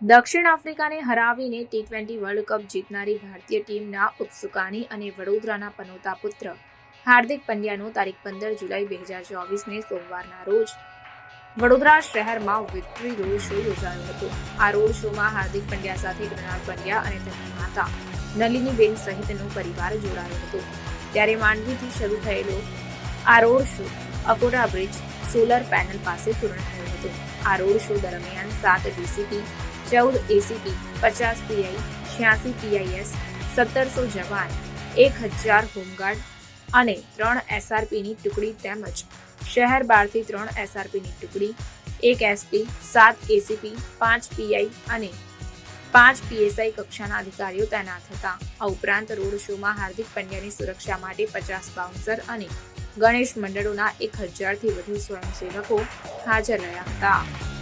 દક્ષિણ આફ્રિકાને હરાવીને ટી ટ્વેન્ટી વર્લ્ડ કપ જીતનારી ભારતીય ટીમના ઉપસુકાની અને વડોદરાના પનોતા પુત્ર હાર્દિક પંડ્યાનો તારીખ પંદર જુલાઈ બે હજાર ચોવીસને સોમવારના રોજ વડોદરા શહેરમાં વિક્ટરી રોડ શો યોજાયો હતો. આ રોડ શોમાં હાર્દિક પંડ્યા સાથે કૃણાલ પંડ્યા અને તેમની માતા નલિનીબેન સહિતનો પરિવાર જોડાયો હતો. ત્યારે માંડવીથી શરૂ થયેલો આ road show Akota bridge solar panel પાસે પૂર્ણ થયો હતો. આ રોડ શો દરમિયાન સાત ડીસીપી ચૌદ એસીપી પચાસ પીઆઈ છ્યાસી પીઆઈએસ સત્તરસો જવાન, એક હજાર હોમગાર્ડ અને ત્રણ એસઆરપીની ટુકડી તેમજ શહેર બહારથી ત્રણ એસઆરપીની ટુકડી, એક એસપી સાત એસીપી પાંચ પીઆઈ અને પાંચ પીએસઆઈ કક્ષાના અધિકારીઓ તૈનાત હતા. આ ઉપરાંત રોડ શોમાં હાર્દિક પંડ્યાની સુરક્ષા માટે પચાસ બાઉન્સર અને ગણેશ મંડળોના એક હજારથી વધુ સ્વયંસેવકો હાજર રહ્યા હતા.